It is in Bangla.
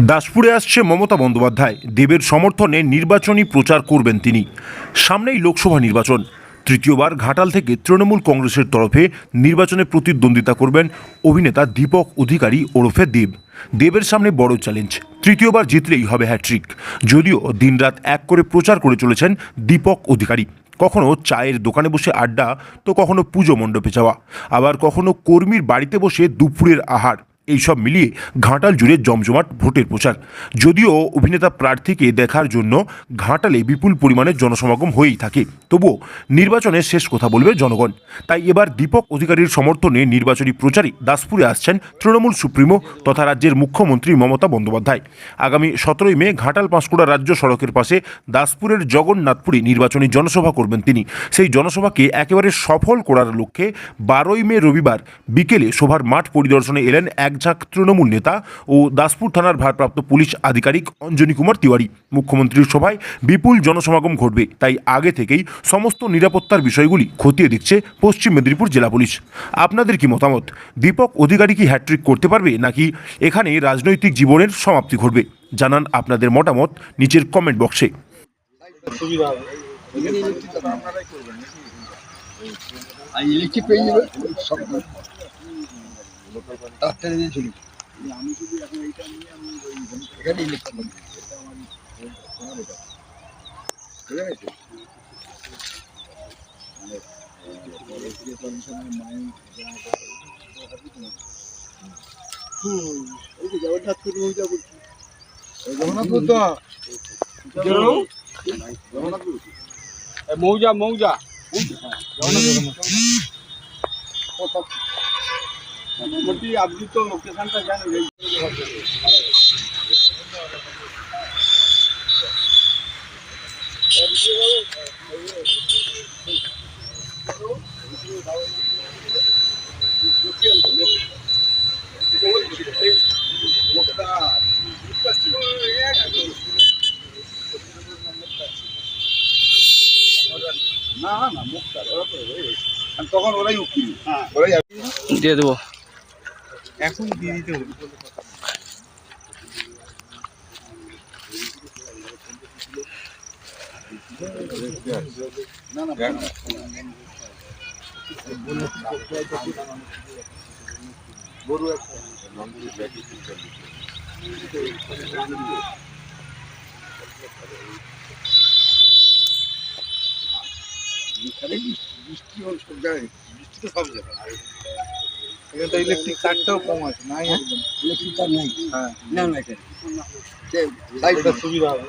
দাসপুরে আসছে মমতা বন্দ্যোপাধ্যায়। দেবের সমর্থনে নির্বাচনী প্রচার করবেন তিনি। সামনেই লোকসভা নির্বাচন। তৃতীয়বার ঘাটাল থেকে তৃণমূল কংগ্রেসের তরফে নির্বাচনে প্রতিদ্বন্দ্বিতা করবেন অভিনেতা দীপক অধিকারী ওরফে দেব। দেবের সামনে বড় চ্যালেঞ্জ। তৃতীয়বার জিতলেই হবে হ্যাট্রিক যদিও দিনরাত এক করে প্রচার করে চলেছেন দীপক অধিকারী। কখনো চায়ের দোকানে বসে আড্ডা, তো কখনো পুজো মণ্ডপে যাওয়া। আবার কখনো কর্মীর বাড়িতে বসে দুপুরের আহার। এইসব মিলিয়ে ঘাটাল জুড়ে জমজমাট ভোটের প্রচার। যদিও অভিনেতা প্রার্থীকে দেখার জন্য ঘাটালে বিপুল পরিমাণে জনসমাগম হয়েই থাকে, তবুও নির্বাচনে শেষ কথা বলবে জনগণ। তাই এবার দীপক অধিকারীর সমর্থনে নির্বাচনী প্রচারে দাসপুরে আসছেন তৃণমূল সুপ্রিমো তথা রাজ্যের মুখ্যমন্ত্রী মমতা বন্দ্যোপাধ্যায়। আগামী সতেরোই মে ঘাটাল পাঁশকুড়া রাজ্য সড়কের পাশে দাসপুরের জগন্নাথপুরে নির্বাচনী জনসভা করবেন তিনি। সেই জনসভাকে একেবারে সফল করার লক্ষ্যে বারোই মে রবিবার বিকেলে সভার মাঠ পরিদর্শনে এলেন একঝাঁক তৃণমূল নেতা ও দাসপুর থানার ভারপ্রাপ্ত পুলিশ আধিকারিক অঞ্জনী কুমার তিওয়ারি। মুখ্যমন্ত্রীর সভায় বিপুল জনসমাগম ঘটবে তাই আগে থেকেই সমস্ত নিরাপত্তার বিষয়গুলি খতিয়ে দেখছে পশ্চিম মেদিনীপুর জেলা পুলিশ। আপনাদের কি মতামত? দীপক অধিকারী কি হ্যাট্রিক করতে পারবে নাকি এখানে রাজনৈতিক জীবনের সমাপ্তি ঘটবে? জানান আপনাদের মতামত নিচের কমেন্ট বক্সে। ইলেকট্রিক পেয়ে যাবে। চলি এখানে ইলেকট্রিক ঠিক আছে হুম এই যে জগন্নাথপুর মহিলা বলছি জগন্নাথপুর তো জগন্নাথপুর মৌজা। মৌজা। মোটামুটি আপনি তো লোকেশনটা জানেন না না মুখটা ওরা তো তখন ওরাই উকিল। ওরাই দিয়ে দেবো। এখন দিয়ে দিতে হবে। না না সব জায়গায় বৃষ্টি তো সব জায়গায়। এখানে তো ইলেকট্রিক তারটাও কম আছে নাই একদম। ইলেকট্রিক তার নাই? হ্যাঁ। না না এটা সুবিধা হবে।